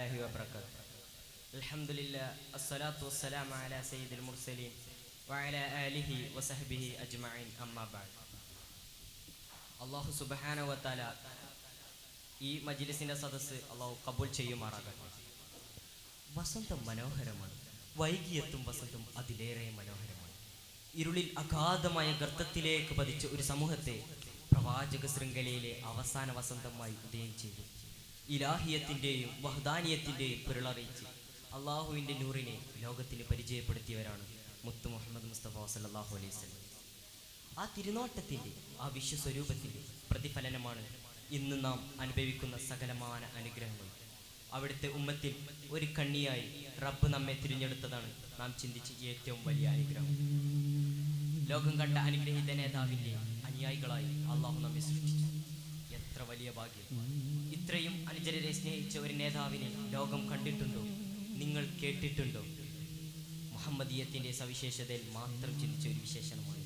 الله وبركاته الحمد لله الصلاة والسلام على سيد المرسلين وعلى آله وصحبه أجمعين أما بعد അള്ളാഹു സുബഹാന വത്താല ഈ മജിലിസിന്റെ സദസ്സ് അള്ളാഹു കബൂൽ ചെയ്യുമാറാകട്ടെ വസന്തം മനോഹരമാണ് വൈകിയെത്തും വസന്തം അതിലേറെ മനോഹരമാണ് ഇരുളിൽ അഗാധമായ ഗർത്തത്തിലേക്ക് പതിച്ച ഒരു സമൂഹത്തെ പ്രവാചക ശൃംഖലയിലെ അവസാന വസന്തമായി ഉദയം ചെയ്തു ഇലാഹിയത്തിന്റെയും വഹദാനിയത്തിന്റെയും പൊരുളറിയിച്ച് അള്ളാഹുവിന്റെ നൂറിനെ ലോകത്തിന് പരിചയപ്പെടുത്തിയവരാണ് മുത്തു മുഹമ്മദ് മുസ്തഫ സല്ലാഹു അലൈഹി ആ തിരുനോട്ടത്തിന്റെ ആ വിശ്വസ്വരൂപത്തിന്റെ പ്രതിഫലനമാണ് ഇന്ന് നാം അനുഭവിക്കുന്ന സകലമാന അനുഗ്രഹങ്ങൾ. അവിടുത്തെ ഉമ്മത്തിൽ ഒരു കണ്ണിയായി റബ്ബ് നമ്മെ തിരഞ്ഞെടുത്തതാണ് നാം ചിന്തിച്ച ഏറ്റവും വലിയ അനുഗ്രഹം. ലോകം കണ്ട അനുഗ്രഹീത നേതാവിന്റെ അനുയായികളായി അള്ളാഹു നമ്മെ സൃഷ്ടിച്ചു. എത്ര വലിയ ഭാഗ്യം. ഇത്രയും അനുചരരെ സ്നേഹിച്ച ഒരു നേതാവിനെ ലോകം കണ്ടിട്ടുണ്ടോ? നിങ്ങൾ കേട്ടിട്ടുണ്ടോ? മുഹമ്മദീയത്തിന്റെ സവിശേഷതയിൽ മാത്രം ചിന്തിച്ച ഒരു വിശേഷണമാണ്.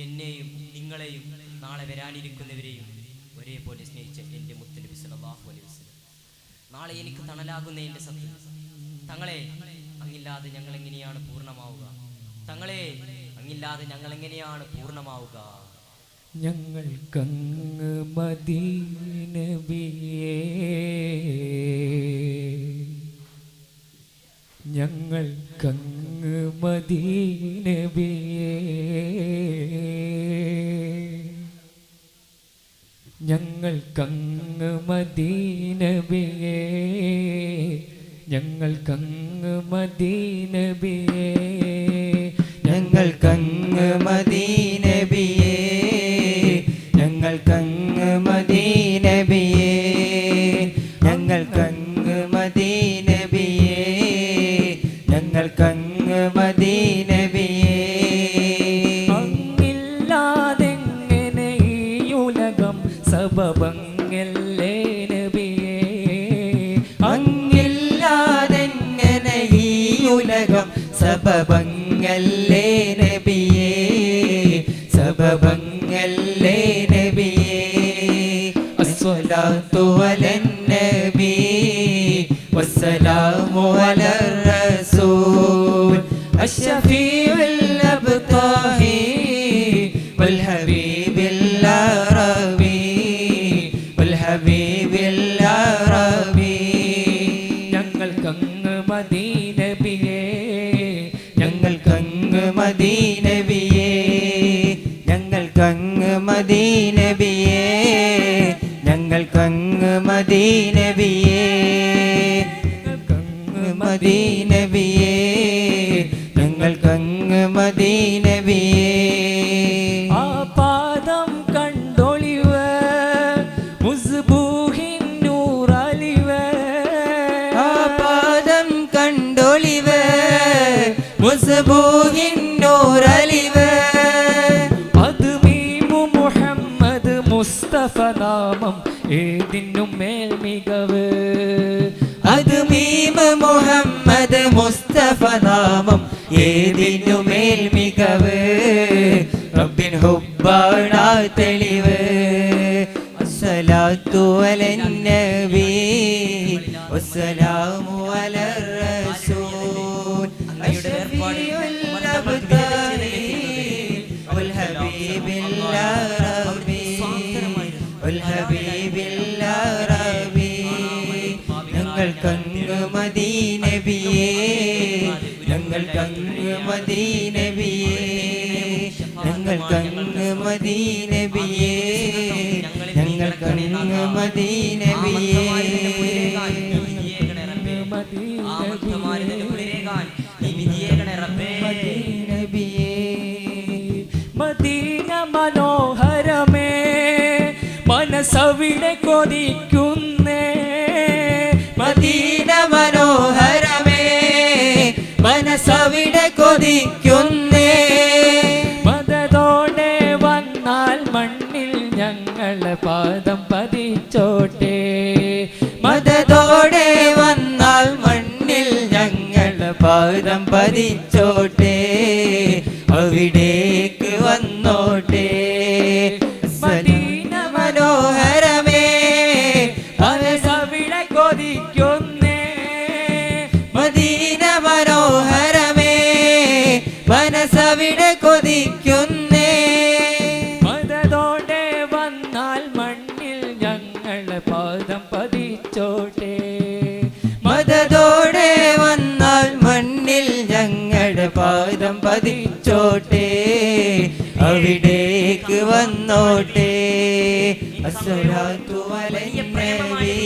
എന്നെയും നിങ്ങളെയും നാളെ വരാനിരിക്കുന്നവരെയും ഒരേപോലെ സ്നേഹിച്ച എന്റെ മുത്തനബി സല്ലല്ലാഹു അലൈഹി വസ്ലം നാളെ എനിക്ക് തണലാകുന്ന എന്റെ സത്യം. തങ്ങളെ അങ്ങില്ലാതെ ഞങ്ങൾ എങ്ങനെയാണ് പൂർണമാവുക? തങ്ങളെ അങ്ങില്ലാതെ ഞങ്ങൾ എങ്ങനെയാണ് പൂർണമാവുക? ഞങ്ങൾക്കങ്ങ് മദീനബിയേ. ഞങ്ങൾക്കങ്ങ് മദീനബിയേ. ഞങ്ങൾക്കങ്ങ് മദീനബിയേ. ഞങ്ങൾക്കങ്ങ് മദീനബിയേ. ഞങ്ങൾക്കങ്ങ് മദീനബിയേ സബബങ്ങല്ലേ നബിയേ സബബങ്ങല്ലേ നബിയേ. അസ്വലാത്തു അലൻ നബി വസ്സലാമു അലർ റസൂൽ. അശ്ശഫീ മദീനബിയേ ഞങ്ങൾക്കങ്ങ് മദീനബിയേ ഞങ്ങൾക്കങ്ങ് മദീനബിയേ ഞങ്ങൾക്കങ്ങ് മദീനബിയേ ഞങ്ങൾക്കങ്ങ് മദീനബിയേ. ആ പാദം കണ്ടൊളിവ് മുസ്ബൂഹിൻ നൂറലിവ്. ആ പാദം കണ്ടൊളിവ് മുസ്ബൂഹിൻ നൂറലിവ് അത് മീമു മുഹമ്മദ് മുസ്തഫ നാമം ഏതിനും മേൽ മികവ്. അത് മീമ മുഹമ്മദ് മുസ്തഫ നാമം ഏതിനു മേൽ മികവ്. റബ്ബിൻ ഹുബ്ബാണ തെളിവ്. അസ്സലാത്തു അലൻ നബി. വസ്സലാമു അലർ റസൂൽ. المختارين والحبيب الله ربي والحبيب الله ربي ഞങ്ങൾ കണ്ടു മദീനബിയെ ഞങ്ങൾ കണ്ടു മദീനബിയെ ഞങ്ങൾ കണ്ടു മദീനബിയെ ഞങ്ങൾ കണ്ടു മദീനബിയെ മദീനബിയെ റബ്ബേ. മദീന മനോഹരമേ മനസ്സവിടെ കൊതിക്കുന്നേ. മദീന മനോഹരമേ മനസ്സവിടെ കൊതിക്കുന്നേ. മതതോടെ വന്നാൽ മണ്ണിൽ ഞങ്ങളെ പാദം പതിച്ചോട്ടെ. മതതോടെ വന്നാൽ മണ്ണിൽ ഞങ്ങളുടെ പാദം പതിച്ചോട്ടെ വിടേ വന്നോട്ടെ അസ്സലാത്തു അലൻ നബി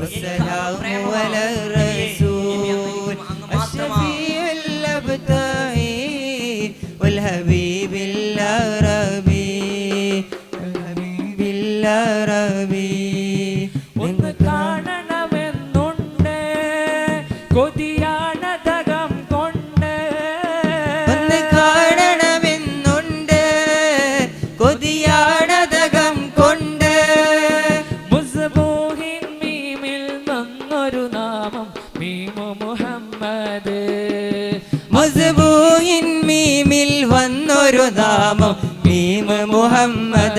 വസ്സലാമു അലാ റസൂൽ. അഷ്റഫിയുൽ അബ്തായി വൽ ഹബീബിൽ അറബി വൽ ഹബീബിൽ അറബി نعم نعم محمد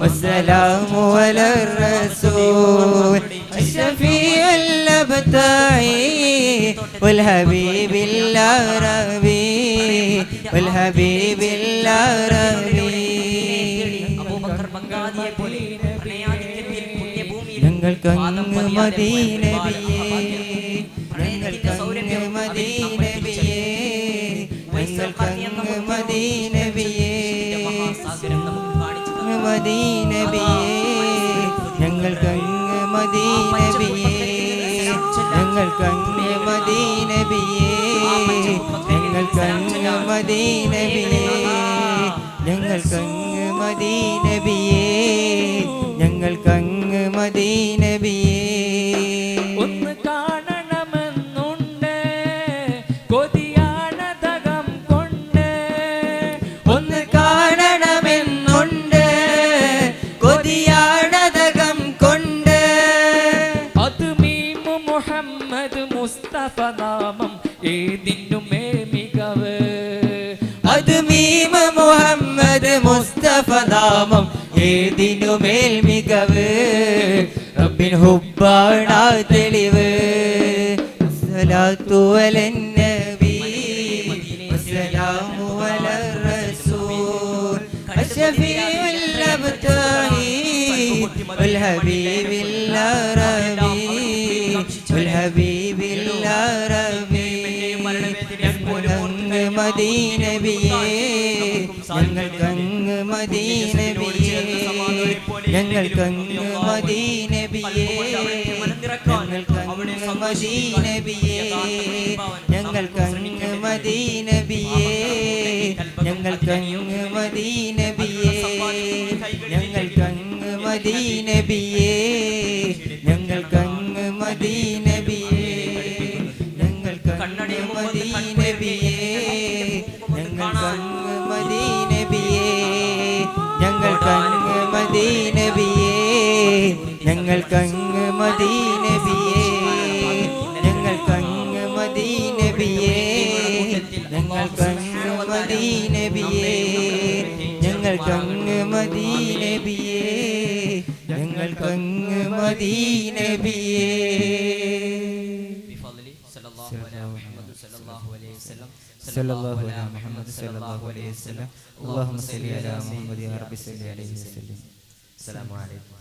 والسلام على الرسول الشفيع الابتعي والحبيب الأغربي والحبيب الأغربي ابو بكر بغدادي ഞങ്ങൾക്കങ്ങ് മദീനബിയേ. ഞങ്ങൾക്കങ്ങ് മദീനബിയേ. ഞങ്ങൾക്കങ്ങ് മദീനബിയേ. മദീനബിയേ. ഞങ്ങൾക്കങ്ങ് മദീനബിയേ. ഞങ്ങൾക്കങ്ങ് മദീനബിയേ. ഞങ്ങൾക്കങ്ങ് മദീനബിയേ. ഞങ്ങൾക്കങ്ങ് മദീനബിയേ. ഞങ്ങൾക്കങ്ങ് മദീനബിയേ. ഒന്ന് കാണണമെന്നുണ്ട്. കൊതിയാണതകം കൊണ്ട്. ഒന്ന് കാണണമെന്നുണ്ട്. കൊതിയാണതകം കൊണ്ട്. അത് മീമു മുഹമ്മദ് മുസ്തഫ നാമം ഏതിനുമേ മികവ് അത് മീമ മുഹമ്മദ് മുസ്തഫ നാമം ഏതിനുമേൽ മികവ്? റബ്ബിൻ ഹുബ്ബാണ തെളിവ്. അസ്സലാത്തു അലൻ നബി വസ്സലാമു ഞങ്ങൾക്ക് അങ്ങ് മദീനബിയെ ഞങ്ങൾക്ക് ഞങ്ങൾക്ക് അങ്ങ് ഞങ്ങൾക്ക് അങ്ങ് ഞങ്ങൾക്കങ്ങ് മദീനബിയേ ഞങ്ങൾക്കങ്ങ് മദീനബിയേ ഞങ്ങൾക്കങ്ങ് മദീനബിയേ ഞങ്ങൾക്കങ്ങ് മദീനബിയേ ഞങ്ങൾക്കങ്ങ് മദീനബിയേ ബിഫദ്ലി സല്ലല്ലാഹു അലാ മുഹമ്മദ് സല്ലല്ലാഹു അലൈഹി വസല്ലം صلى الله على محمد صلى الله عليه وسلم اللهم صل على محمد يا رب صل عليه وسلم അസ്സലാമു അലൈക്കും